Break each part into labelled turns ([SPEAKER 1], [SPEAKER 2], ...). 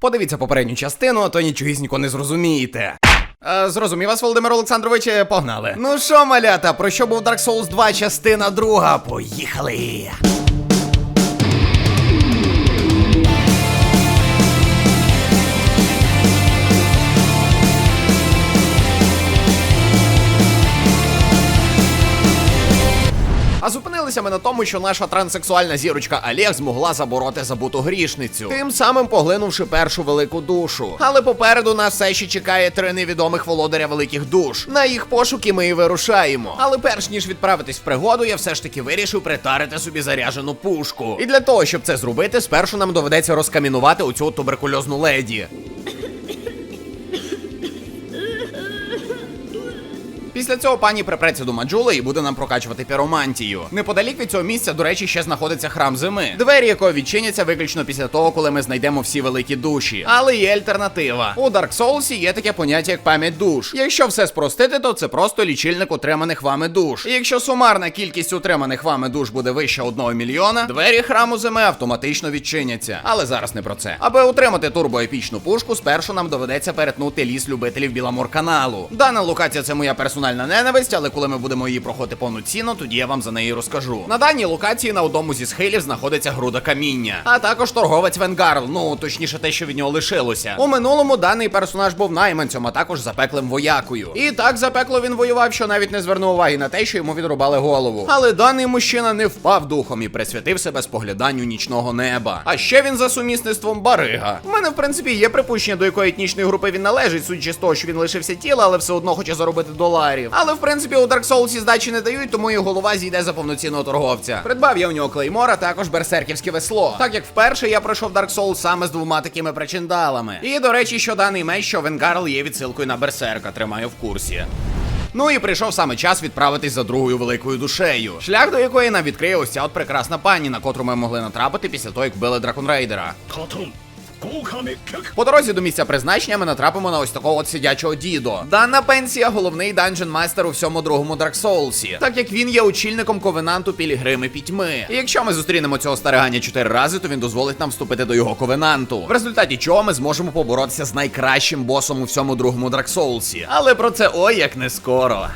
[SPEAKER 1] Подивіться попередню частину, а то нічогісінько не зрозумієте. Е, зрозумів вас, Володимир Олександрович, е, погнали. Ну що, малята, про що був Dark Souls 2, частина друга? Поїхали! А зупинилися ми на тому, що наша транссексуальна зірочка Олег змогла забороти забуту грішницю, тим самим поглинувши першу велику душу. Але попереду нас все ще чекає три невідомих володаря великих душ. На їх пошуки ми і вирушаємо. Але перш ніж відправитись в пригоду, я все ж таки вирішив притарити собі заряжену пушку. І для того, щоб це зробити, спершу нам доведеться розкамінувати оцю туберкульозну леді. Після цього пані припреться до Маджули і буде нам прокачувати піромантію. Неподалік від цього місця, до речі, ще знаходиться храм зими, двері якого відчиняться виключно після того, коли ми знайдемо всі великі душі. Але є альтернатива. У Dark Souls є таке поняття як пам'ять душ. Якщо все спростити, то це просто лічильник отриманих вами душ. І якщо сумарна кількість отриманих вами душ буде вище одного мільйона, двері храму зими автоматично відчиняться. Але зараз не про це. Аби отримати турбоепічну пушку, спершу нам доведеться перетнути ліс любителів Біламор каналу. Дана локація це моя персональна ненависть, але коли ми будемо її проходити повноцінно, тоді я вам за неї розкажу. На даній локації на одному зі схилів знаходиться груда каміння, а також торговець Венгарл, ну точніше те, що від нього лишилося. У минулому даний персонаж був найманцем, а також запеклим воякою. І так запекло він воював, що навіть не звернув уваги на те, що йому відрубали голову. Але даний мужчина не впав духом і присвятив себе спогляданню нічного неба. А ще він за сумісництвом барига. У мене, в принципі, є припущення, до якої етнічної групи він належить, судячи з того, що він лишився тіла, але все одно хоче заробити доларів. Але в принципі у Dark Souls здачі не дають, тому і голова зійде за повноцінного торговця. Придбав я у нього клеймора, також берсерківське весло. Так як вперше я пройшов Dark Souls саме з двома такими причиндалами. І до речі, що даний меч, що Венгарл є відсилкою на берсерка, тримаю в курсі. Ну і прийшов саме час відправитись за другою великою душею, шлях до якої нам відкриє ось ця от прекрасна пані, на котру ми могли натрапити після того, як вбили драконрейдера. По дорозі до місця призначення ми натрапимо на ось такого от сидячого дідо. Дана пенсія головний данжен майстер у всьому другому Драксоулсі, так як він є очільником ковенанту Пілігрими Пітьми. І якщо ми зустрінемо цього старигання чотири рази, то він дозволить нам вступити до його ковенанту, в результаті чого ми зможемо поборотися з найкращим босом у всьому другому Драксоулсі. Але про це ой як не скоро.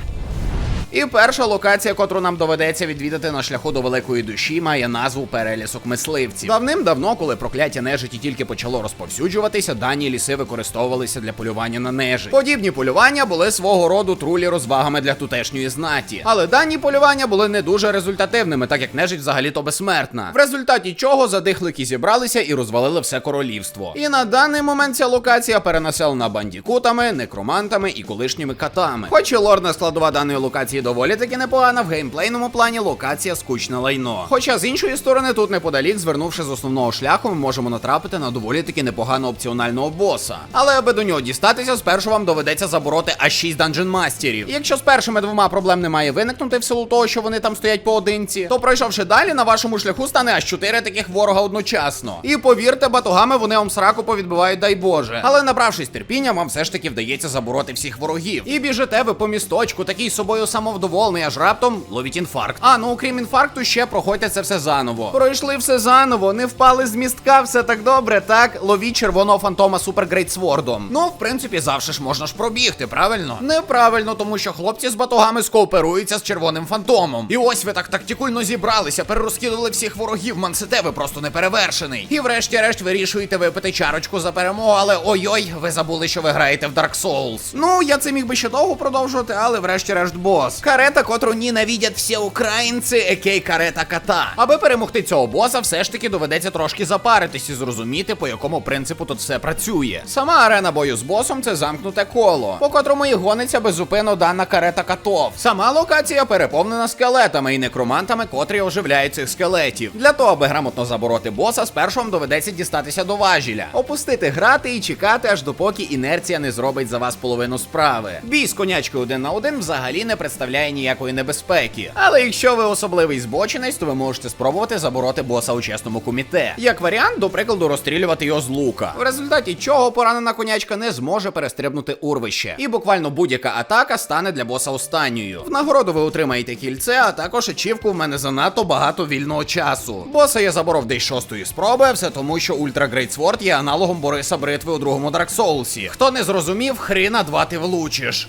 [SPEAKER 1] І перша локація, котру нам доведеться відвідати на шляху до великої душі, має назву перелісок мисливців. Давним-давно, коли прокляття нежиті тільки почало розповсюджуватися, дані ліси використовувалися для полювання на нежить. Подібні полювання були свого роду трулі розвагами для тутешньої знаті. Але дані полювання були не дуже результативними, так як нежить взагалі-то безсмертна. В результаті чого задихлики зібралися і розвалили все королівство. І на даний момент ця локація перенаселена бандікутами, некромантами і колишніми катами. Хоч і лорна складова даної локації доволі таки непогана, в геймплейному плані локація скучне лайно. Хоча з іншої сторони, тут неподалік, звернувши з основного шляху, ми можемо натрапити на доволі таки непоганого опціонального боса. Але аби до нього дістатися, спершу вам доведеться забороти аж 6 данжен мастерів. Якщо з першими двома проблем не має виникнути в силу того, що вони там стоять поодинці, то пройшовши далі, на вашому шляху стане аж 4 таких ворога одночасно. І повірте, батогами вони вам сраку повідбивають, дай Боже. Але набравшись терпіння, вам все ж таки вдається забороти всіх ворогів. І біжите ви по місточку, такий собою самовдоволений, аж раптом ловіть інфаркт. А ну окрім інфаркту, ще проходьте це все заново. Пройшли все заново, не впали з містка, все так добре, так? Ловіть червоного фантома Супер Грейтсвордом. Ну, в принципі, завжди ж можна ж пробігти, правильно? Неправильно, тому що хлопці з батогами скооперуються з червоним фантомом. І ось ви так тактикульно зібралися, перерозкидали всіх ворогів, мансите, ви просто не перевершений. І врешті-решт вирішуєте випити чарочку за перемогу, але ой-ой, ви забули, що ви граєте в Dark Souls. Ну, я це міг би ще довго продовжувати, але врешті-решт бос. Карета, котру ненавидять всі українці, екей карета кота. Аби перемогти цього боса, все ж таки доведеться трошки запаритись і зрозуміти, по якому принципу тут все працює. Сама арена бою з босом це замкнуте коло, по котрому і гониться безупинно дана карета котов. Сама локація переповнена скелетами і некромантами, котрі оживляють цих скелетів. Для того, аби грамотно забороти боса, спершу вам доведеться дістатися до важіля, опустити грати і чекати, аж допоки інерція не зробить за вас половину справи. Бій з конячкою один на один взагалі не представляє представляє ніякої небезпеки. Але якщо ви особливий збочинець, то ви можете спробувати забороти боса у чесному куміте. Як варіант, до прикладу, розстрілювати його з лука. В результаті чого поранена конячка не зможе перестрибнути урвище. І буквально будь-яка атака стане для боса останньою. В нагороду ви отримаєте кільце, а також ачівку в мене занадто багато вільного часу. Боса я заборов десь шостої спроби, все тому, що Ультра Great Sword є аналогом Бориса Бритви у другому Dark Souls. Хто не зрозумів, хріна два ти влучиш.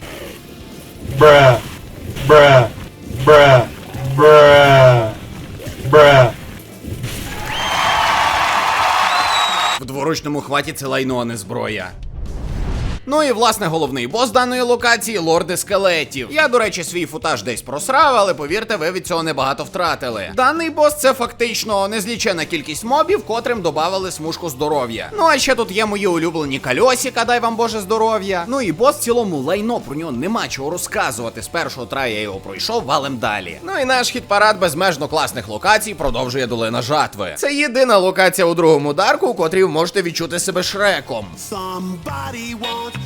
[SPEAKER 2] Bruh. Bruh. Bruh. Bruh. Bruh.
[SPEAKER 1] В дворучному хваті це лайно, а не зброя. Ну і власне головний бос даної локації лорди скелетів. Я, до речі, свій футаж десь просрав, але повірте, ви від цього небагато втратили. Даний бос це фактично незлічена кількість мобів, котрим додавали смужку здоров'я. Ну а ще тут є мої улюблені кальосіка, дай вам Боже здоров'я. Ну і бос в цілому лайно про нього нема чого розказувати. З першого трая я його пройшов, валим далі. Ну і наш хіт парад безмежно класних локацій продовжує долина жатви. Це єдина локація у другому дарку, у котрій ви можете відчути себе шреком.
[SPEAKER 3] Somebody the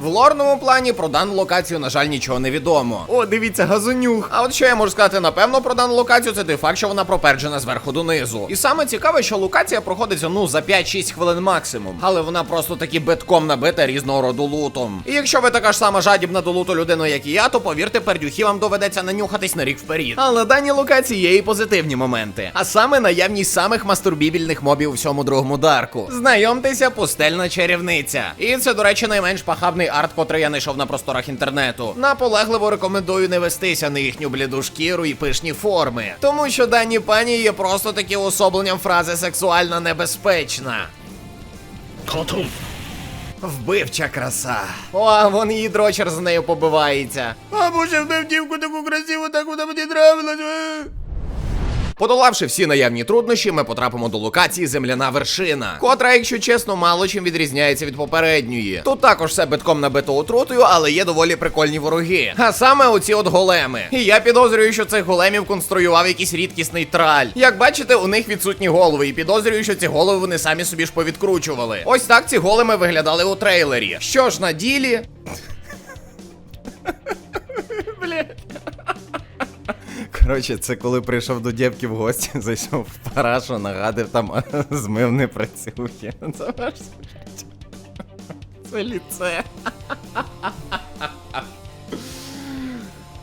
[SPEAKER 1] В лорному плані про дану локацію, на жаль, нічого не відомо. О, дивіться, газонюх. А от що я можу сказати напевно про дану локацію, це той факт, що вона проперджена зверху донизу. І саме цікаве, що локація проходиться ну за 5-6 хвилин максимум. Але вона просто таки битком набита різного роду лутом. І якщо ви така ж сама жадібна до луту людина, як і я, то повірте, пердюхі вам доведеться нанюхатись на рік вперед. Але на даній локації є і позитивні моменти. А саме наявність самих мастурбібільних мобів у всьому другому дарку. Знайомтеся, пустельна чарівниця. І це, до речі, найменш пахабний арт, котрий я знайшов на просторах інтернету. Наполегливо рекомендую не вестися на їхню бліду шкіру і пишні форми, тому що дані пані є просто такі особленням фрази сексуально небезпечна.
[SPEAKER 4] Коту.
[SPEAKER 1] Вбивча краса. О, вон її дрочер з нею побивається. А може вбив дівку таку красиву, так вона мені нравилась. Е? Подолавши всі наявні труднощі, ми потрапимо до локації Земляна вершина, котра, якщо чесно, мало чим відрізняється від попередньої. Тут також все битком набито отрутою, але є доволі прикольні вороги. А саме оці от големи. І я підозрюю, що цих големів конструював якийсь рідкісний траль. Як бачите, у них відсутні голови, і підозрюю, що ці голови вони самі собі ж повідкручували. Ось так ці големи виглядали у трейлері. Що ж на ділі?
[SPEAKER 5] Коротше, це коли прийшов до дівки в гості, зайшов в парашу, нагадив там змив не працює. Це ваш
[SPEAKER 1] Це ліце.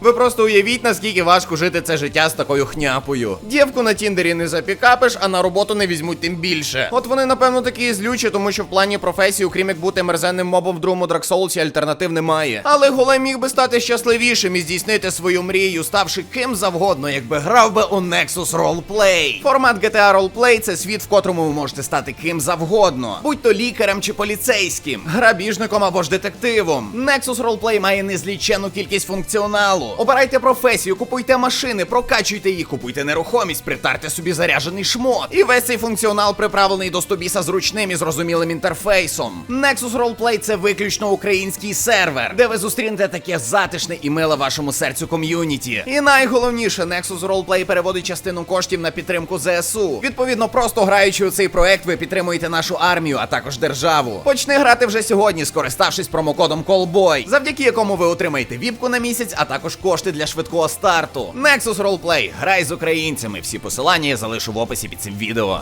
[SPEAKER 1] Ви просто уявіть, наскільки важко жити це життя з такою хняпою. Дівку на Тіндері не запікапиш, а на роботу не візьмуть тим більше. От вони, напевно, такі злючі, тому що в плані професії, окрім як бути мерзенним мобом в другому Souls, альтернатив немає. Але Голем міг би стати щасливішим і здійснити свою мрію, ставши ким завгодно, якби грав би у Nexus Roleplay. Формат GTA Roleplay – це світ, в котрому ви можете стати ким завгодно, будь то лікарем чи поліцейським, грабіжником або ж детективом. Nexus Roleplay має незліченну кількість функціоналу. Обирайте професію, купуйте машини, прокачуйте їх, купуйте нерухомість, притарте собі заряджений шмот. І весь цей функціонал приправлений до стобіса зручним і зрозумілим інтерфейсом. Nexus Roleplay – це виключно український сервер, де ви зустрінете таке затишне і миле вашому серцю ком'юніті. І найголовніше, Nexus Roleplay переводить частину коштів на підтримку ЗСУ. Відповідно, просто граючи у цей проект, ви підтримуєте нашу армію, а також державу. Почни грати вже сьогодні, скориставшись промокодом Callboy, завдяки якому ви отримаєте віпку на місяць, а також кошти для швидкого старту. Nexus Roleplay. Грай з українцями. Всі посилання я залишу в описі під цим відео.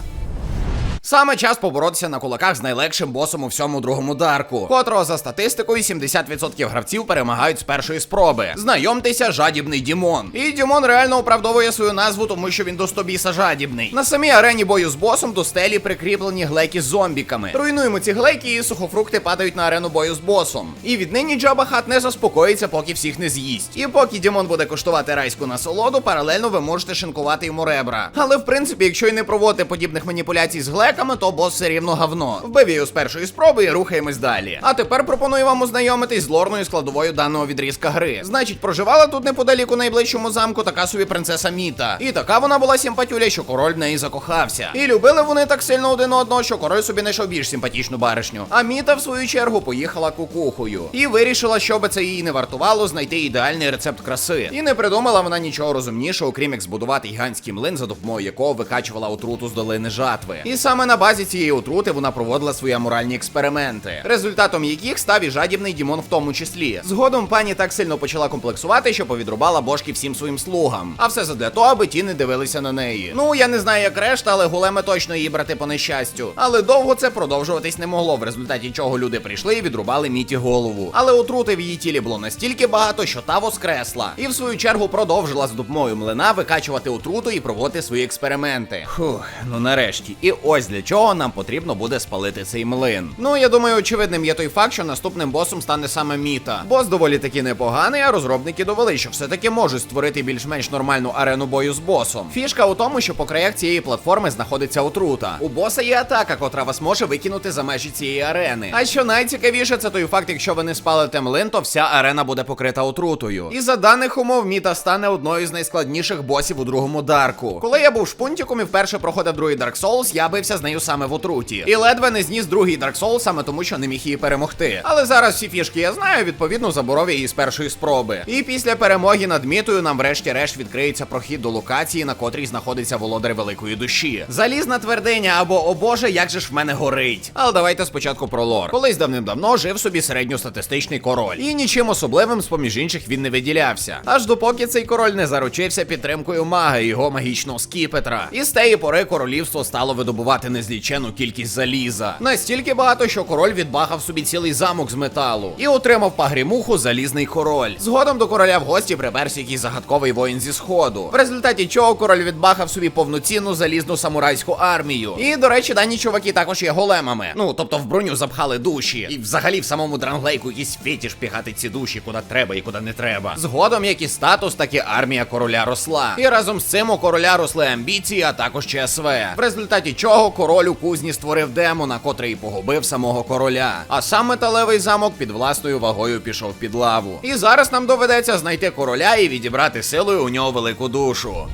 [SPEAKER 1] Саме час поборотися на кулаках з найлегшим босом у всьому другому дарку, котрого за статистикою 70% гравців перемагають з першої спроби. Знайомтеся, жадібний Дімон. І Дімон реально оправдовує свою назву, тому що він до стобіса жадібний. На самій арені бою з босом до стелі прикріплені глейки з зомбіками. Руйнуємо ці глейки, і сухофрукти падають на арену бою з босом. І віднині Джаба Хат не заспокоїться, поки всіх не з'їсть. І поки Дімон буде коштувати райську насолоду, паралельно ви можете шинкувати йому ребра. Але в принципі, якщо й не проводити подібних маніпуляцій з глеками, то бос все рівно говно. Вбив її з першої спроби і рухаємось далі. А тепер пропоную вам ознайомитись з лорною складовою даного відрізка гри. Значить, проживала тут неподалік у найближчому замку така собі принцеса Міта. І така вона була симпатюля, що король в неї закохався. І любили вони так сильно один одного, що король собі знайшов більш симпатичну баришню. А Міта, в свою чергу, поїхала кукухою. І вирішила, що би це їй не вартувало, знайти ідеальний рецепт краси. І не придумала вона нічого розумнішого, окрім як збудувати гігантський млин, за допомогою якого викачувала отруту з долини жатви. І саме На базі цієї отрути вона проводила свої аморальні експерименти, результатом яких став і жадібний Дімон в тому числі. Згодом пані так сильно почала комплексувати, що повідрубала бошки всім своїм слугам. А все задля того, аби ті не дивилися на неї. Ну я не знаю, як решта, але големи точно її брати по нещастю. Але довго це продовжуватись не могло, в результаті чого люди прийшли і відрубали міті голову. Але отрути в її тілі було настільки багато, що та воскресла. І в свою чергу продовжила з допомогою млина викачувати отруту і проводити свої експерименти. Фух, ну нарешті. І ось для чого нам потрібно буде спалити цей млин. Ну я думаю, очевидним є той факт, що наступним босом стане саме Міта. Бос доволі таки непоганий, а розробники довели, що все-таки можуть створити більш-менш нормальну арену бою з босом. Фішка у тому, що по краях цієї платформи знаходиться отрута. У боса є атака, котра вас може викинути за межі цієї арени. А що найцікавіше, це той факт, якщо ви не спалите млин, то вся арена буде покрита отрутою. І за даних умов Міта стане одною з найскладніших босів у другому дарку. Коли я був шпунтиком і вперше проходив другий Dark Souls, я бився з нею саме в отруті. І ледве не зніс другий Dark Souls саме тому, що не міг її перемогти. Але зараз всі фішки я знаю, відповідно заборов її з першої спроби. І після перемоги над мітою нам врешті-решт відкриється прохід до локації, на котрій знаходиться володар великої душі. Залізна твердиня або о боже, як же ж в мене горить. Але давайте спочатку про лор. Колись давним-давно жив собі середньостатистичний король. І нічим особливим з поміж інших він не виділявся. Аж допоки цей король не заручився підтримкою мага його магічного скіпетра. І з тієї пори королівство стало видобувати незлічену кількість заліза. Настільки багато, що король відбахав собі цілий замок з металу і отримав пагрімуху залізний король. Згодом до короля в гості приперся якийсь загадковий воїн зі сходу. В результаті чого король відбахав собі повноцінну залізну самурайську армію. І, до речі, дані чуваки також є големами. Ну, тобто в броню запхали душі. І взагалі в самому дранглейку якийсь фетіш піхати ці душі, куди треба і куди не треба. Згодом як і статус, так і армія короля росла. І разом з цим у короля росли амбіції, а також ЧСВ. В результаті чого король у кузні створив демона, котрий і погубив самого короля. А сам металевий замок під власною вагою пішов під лаву. І зараз нам доведеться знайти короля і відібрати силою у нього велику душу.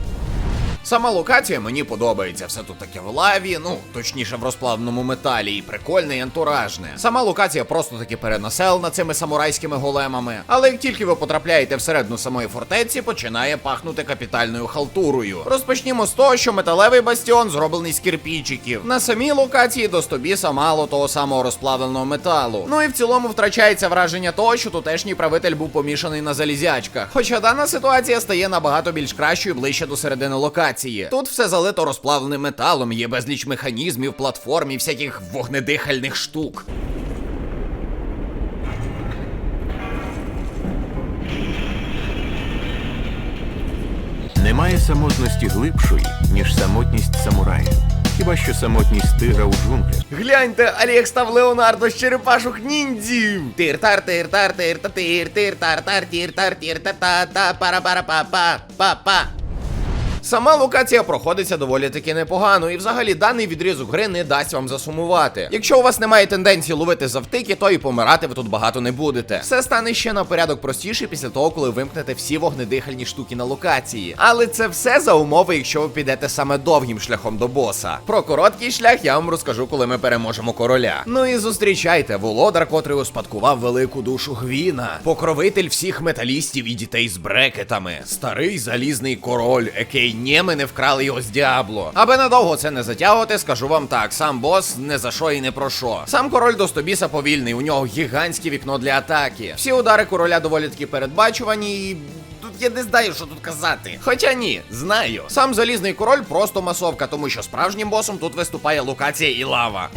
[SPEAKER 1] Сама локація мені подобається. Все тут таке в лаві, ну точніше в розплавному металі, і прикольне, і антуражне. Сама локація просто таки перенаселена цими самурайськими големами. Але як тільки ви потрапляєте всередину самої фортеці, починає пахнути капітальною халтурою. Розпочнімо з того, що металевий бастіон зроблений з кирпічиків. На самій локації до стобіса мало того самого розплавленого металу. Ну і в цілому втрачається враження того, що тутешній правитель був помішаний на залізячках. Хоча дана ситуація стає набагато більш кращою ближче до середини локації. Тут все залито розплавленим металом, є безліч механізмів, платформ і всяких вогнедихальних штук.
[SPEAKER 6] Немає самотності глибшої, ніж самотність самурая. Хіба що самотність тигра у джунглях.
[SPEAKER 1] Гляньте, Олег став Леонардо з черепашок ніндзів. Тир-тар, тир-тар, тир-та тир, тир-тар-тар, тір-тар, тір-та-та-та, пара-пара-па-па, па-па. Сама локація проходиться доволі таки непогано, і взагалі даний відрізок гри не дасть вам засумувати. Якщо у вас немає тенденції ловити завтики, то і помирати ви тут багато не будете. Все стане ще на порядок простіше після того, коли вимкнете всі вогнедихальні штуки на локації. Але це все за умови, якщо ви підете саме довгим шляхом до боса. Про короткий шлях я вам розкажу, коли ми переможемо короля. Ну і зустрічайте володар, котрий успадкував велику душу Гвіна, покровитель всіх металістів і дітей з брекетами, старий залізний король, який нєми не вкрали його з діабло. Аби надовго це не затягувати, скажу вам так: сам бос не за що і не про що. Сам король до Стобіса повільний, у нього гігантське вікно для атаки. Всі удари короля доволі таки передбачувані і. Тут я не знаю, що тут казати. Хоча ні, знаю. Сам залізний король просто масовка, тому що справжнім босом тут виступає локація і лава.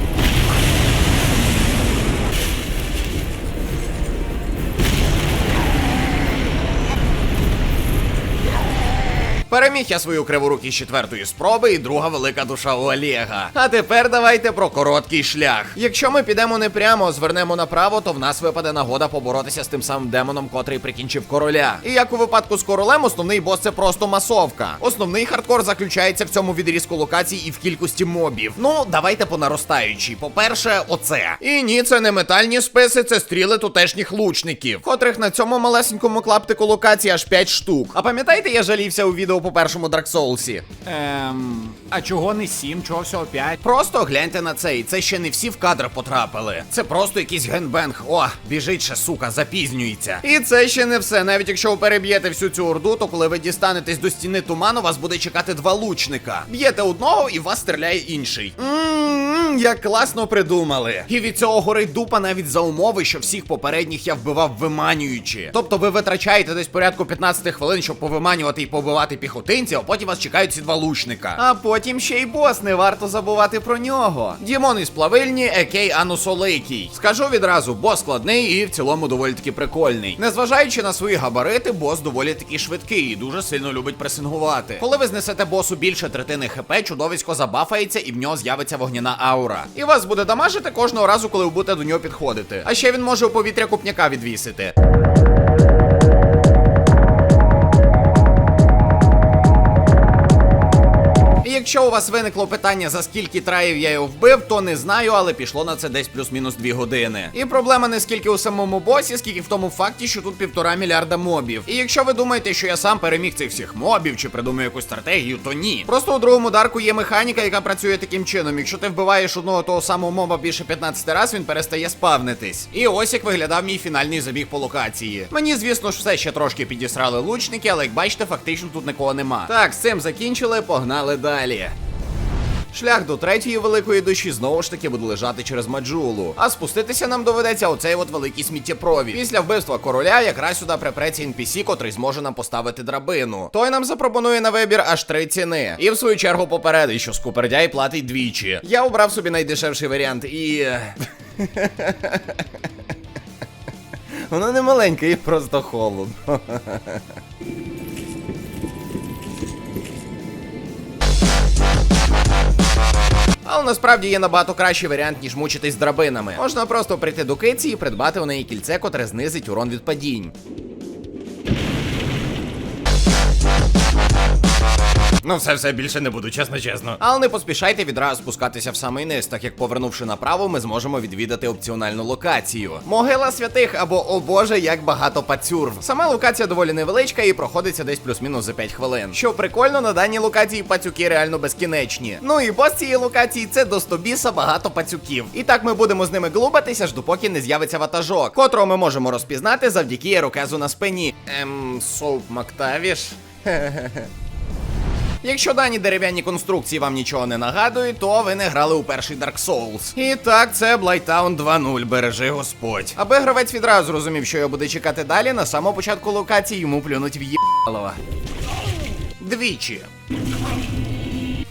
[SPEAKER 1] Переміг я свою криворукі з четвертої спроби, і друга велика душа у Олега. А тепер давайте про короткий шлях. Якщо ми підемо не прямо, звернемо направо, то в нас випаде нагода поборотися з тим самим демоном, котрий прикінчив короля. І як у випадку з королем, основний бос це просто масовка. Основний хардкор заключається в цьому відрізку локацій і в кількості мобів. Ну, давайте по наростаючій. По-перше, оце. І ні, це не метальні списи, це стріли тутешніх лучників, котрих на цьому малесенькому клаптику локації аж 5 штук. А пам'ятаєте, я жалівся у відео по першому Dark Souls?
[SPEAKER 7] Ем, а чого не сім, чого всього п'ять?
[SPEAKER 1] Просто гляньте на це, і це ще не всі в кадр потрапили. Це просто якийсь генбенг. О, біжить ще, сука, запізнюється. І це ще не все. Навіть якщо ви переб'єте всю цю орду, то коли ви дістанетесь до стіни туману, вас буде чекати два лучника. Б'єте одного і вас стріляє інший. Ммм, як класно придумали. І від цього горить дупа навіть за умови, що всіх попередніх я вбивав виманюючи. Тобто ви витрачаєте десь порядку 15 хвилин, щоб повиманювати і побивати піхотинців, а потім вас чекають ці два лучника. А потім ще й бос, не варто забувати про нього. Дімон із плавильні, екей Анусоликій. Скажу відразу, бос складний і в цілому доволі таки прикольний. Незважаючи на свої габарити, бос доволі таки швидкий і дуже сильно любить пресингувати. Коли ви знесете босу більше третини хп, чудовисько забафається і в нього з'явиться вогняна аура. І вас буде дамажити кожного разу, коли ви будете до нього підходити. А ще він може у повітря купняка відвісити. Якщо у вас виникло питання, за скільки траїв я його вбив, то не знаю, але пішло на це десь плюс-мінус 2 години. І проблема не скільки у самому босі, скільки в тому факті, що тут півтора мільярда мобів. І якщо ви думаєте, що я сам переміг цих всіх мобів чи придумаю якусь стратегію, то ні. Просто у другому дарку є механіка, яка працює таким чином. Якщо ти вбиваєш одного того самого моба більше 15 разів, він перестає спавнитись. І ось як виглядав мій фінальний забіг по локації. Мені, звісно ж, все ще трошки підісрали лучники, але як бачите, фактично тут нікого нема. Так, з цим закінчили, погнали далі. Шлях до третьої великої душі знову ж таки буде лежати через Маджулу. А спуститися нам доведеться оцей от великий сміттєпровід. Після вбивства короля якраз сюди припреться NPC, котрий зможе нам поставити драбину. Той нам запропонує на вибір аж три ціни. І в свою чергу попередить, що скупердяй платить двічі. Я обрав собі найдешевший варіант і.
[SPEAKER 5] Воно не маленьке і просто холодно.
[SPEAKER 1] Але насправді є набагато кращий варіант, ніж мучитись драбинами. Можна просто прийти до киці і придбати у неї кільце, котре знизить урон від падінь.
[SPEAKER 5] Ну, все, все більше не буду, чесно, чесно.
[SPEAKER 1] Але не поспішайте відразу спускатися в самий низ, так як повернувши направо, ми зможемо відвідати опціональну локацію. Могила святих або о боже, як багато пацюрв. Сама локація доволі невеличка і проходиться десь плюс-мінус за 5 хвилин. Що прикольно, на даній локації пацюки реально безкінечні. Ну і бос цієї локації це до стобіса багато пацюків. І так ми будемо з ними глубатися, аж допоки не з'явиться ватажок, котрого ми можемо розпізнати завдяки ірокезу на спині. Ем, Соуп Мактавіш. Якщо дані дерев'яні конструкції вам нічого не нагадують, то ви не грали у перший Dark Souls. І так, це Blighttown 2.0, бережи Господь. Аби гравець відразу зрозумів, що його буде чекати далі, на самому початку локації йому плюнуть в. Двічі.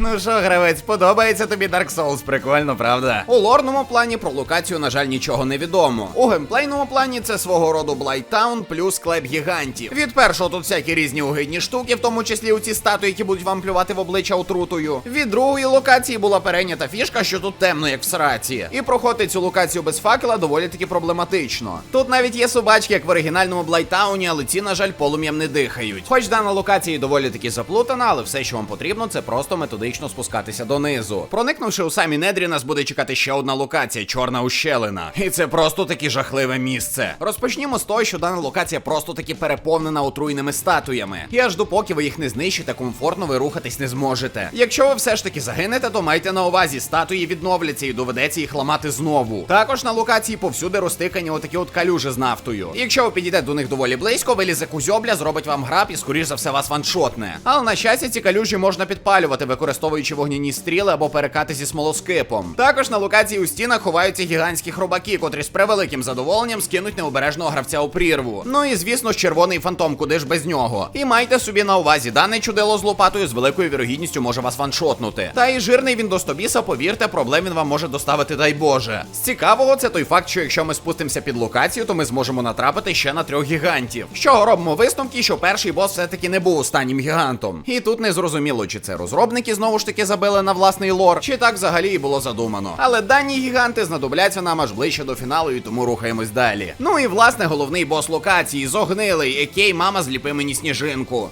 [SPEAKER 1] Ну що, гравець, подобається тобі Dark Souls, прикольно, правда? У лорному плані про локацію, на жаль, нічого не відомо. У геймплейному плані це свого роду Блайтаун плюс склеп гігантів. Від першого тут всякі різні угидні штуки, в тому числі у ці статуї, які будуть вам плювати в обличчя отрутою. Від другої локації була перейнята фішка, що тут темно, як в сраці. І проходити цю локацію без факела доволі таки проблематично. Тут навіть є собачки, як в оригінальному Блайтауні, але ці, на жаль, полум'ям не дихають. Хоч дана локація доволі таки заплутана, але все, що вам потрібно, це просто методично спускатися донизу. Проникнувши у самі недрі, нас буде чекати ще одна локація чорна ущелина. І це просто таки жахливе місце. Розпочнімо з того, що дана локація просто таки переповнена отруйними статуями. І аж допоки ви їх не знищите, комфортно ви рухатись не зможете. Якщо ви все ж таки загинете, то майте на увазі, статуї відновляться і доведеться їх ламати знову. Також на локації повсюди розтикані отакі от калюжі з нафтою. Якщо ви підійдете до них доволі близько, вилізе кузьобля, зробить вам граб і скоріш за все вас ваншотне. Але на щастя, ці калюжі можна підпалювати, використовуючи вогняні стріли або перекати зі смолоскипом. Також на локації у стінах ховаються гігантські хробаки, котрі з превеликим задоволенням скинуть необережного гравця у прірву. Ну і звісно ж червоний фантом, куди ж без нього. І майте собі на увазі, дане чудило з лопатою з великою вірогідністю може вас ваншотнути. Та і жирний він до стобіса, повірте, проблем він вам може доставити, дай Боже. З цікавого, це той факт, що якщо ми спустимося під локацію, то ми зможемо натрапити ще на трьох гігантів. Чого робимо висновки, що перший бос все-таки не був останнім гігантом. І тут не зрозуміло, чи це розробники знову ж таки забили на власний лор, чи так взагалі і було задумано. Але дані гіганти знадобляться нам аж ближче до фіналу, і тому рухаємось далі. Ну і власне головний бос локації зогнилий, який мама зліпи мені сніжинку.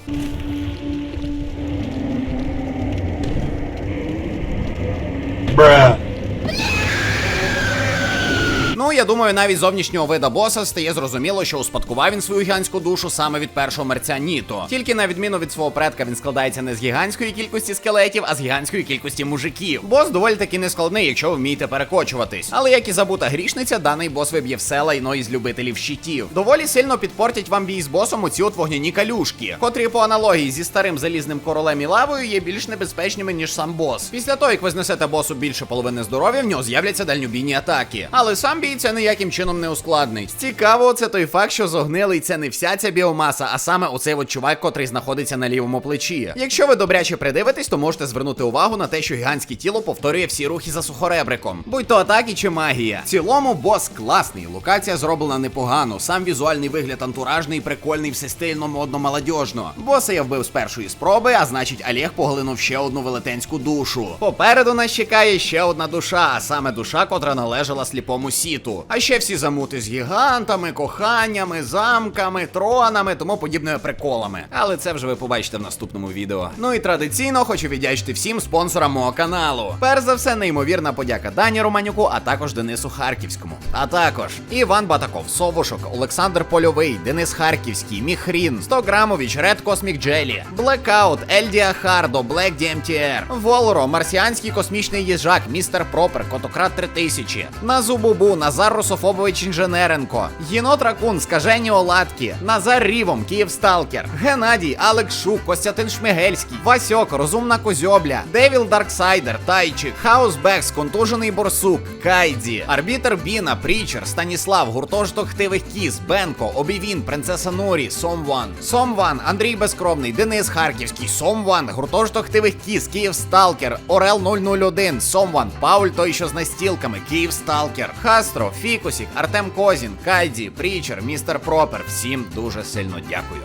[SPEAKER 1] Ну Ну я думаю, навіть зовнішнього вида боса стає зрозуміло, що успадкував він свою гігантську душу саме від першого мерця Ніто. Тільки на відміну від свого предка він складається не з гігантської кількості скелетів, а з гігантської кількості мужиків. Бос доволі таки не складний, якщо ви вмієте перекочуватись. Але як і забута грішниця, даний бос виб'є все лайно із любителів щитів. Доволі сильно підпортять вам бій з босом оці от вогняні калюшки, котрі по аналогії зі старим залізним королем і лавою є більш небезпечними, ніж сам бос. Після того, як ви знесете босу більше половини здоров'я, в нього з'являться дальнобійні атаки. Але сам бій це ніяким чином не ускладнить. Цікаво, це той факт, що зогнилий це не вся ця біомаса, а саме оцей от чувак, котрий знаходиться на лівому плечі. Якщо ви добряче придивитесь, то можете звернути увагу на те, що гігантське тіло повторює всі рухи за сухоребриком. Будь то атаки чи магія. В цілому бос класний, локація зроблена непогано. Сам візуальний вигляд антуражний, прикольний, все стильно, модно, молодіжно. Боса я вбив з першої спроби, а значить Олег поглинув ще одну велетенську душу. Попереду нас чекає ще одна душа, а саме душа, котра належала сліпому сіту. А ще всі замути з гігантами, коханнями, замками, тронами, тому подібними приколами. Але це вже ви побачите в наступному відео. Ну і традиційно хочу віддячити всім спонсорам мого каналу. Перш за все, неймовірна подяка Дані Романюку, а також Денису Харківському. А також Іван Батаков, Совушок, Олександр Польовий, Денис Харківський, Міхрін, 100 грамович, Ред Космік Джелі, Блекаут, Ельдія Хардо, Блек DMTR, Волоро, Марсіанський космічний їжак, Містер Пропер, Котократ 3000, Назубубу, Назар Русофобович Інженеренко, Єнот Ракун, Скажені Оладки, Назар Рівом, Київсталкер, Геннадій, Алекс Шук, Костянтин Шмигельський, Васьок, Розумна Козьобля, Девіл Дарксайдер, Тайчик, Хаус Бекс, Контужений Борсук, Кайдзі, Арбітер Біна, Прічер, Станіслав, Гуртожиток Хтивих Кіз, Бенко, Обівін, Принцеса Норі, Сомван, Сомван, Андрій Безкровний, Денис Харківський, Сомван, Гуртожиток Хтивих Кіз, Київ Сталкер, Орел 001, Сомван, Пауль той, що з настілками, Київ Сталкер, Хастро, Фікусік, Артем Козін, Кайді, Прічер, Містер Пропер. Всім дуже сильно дякую.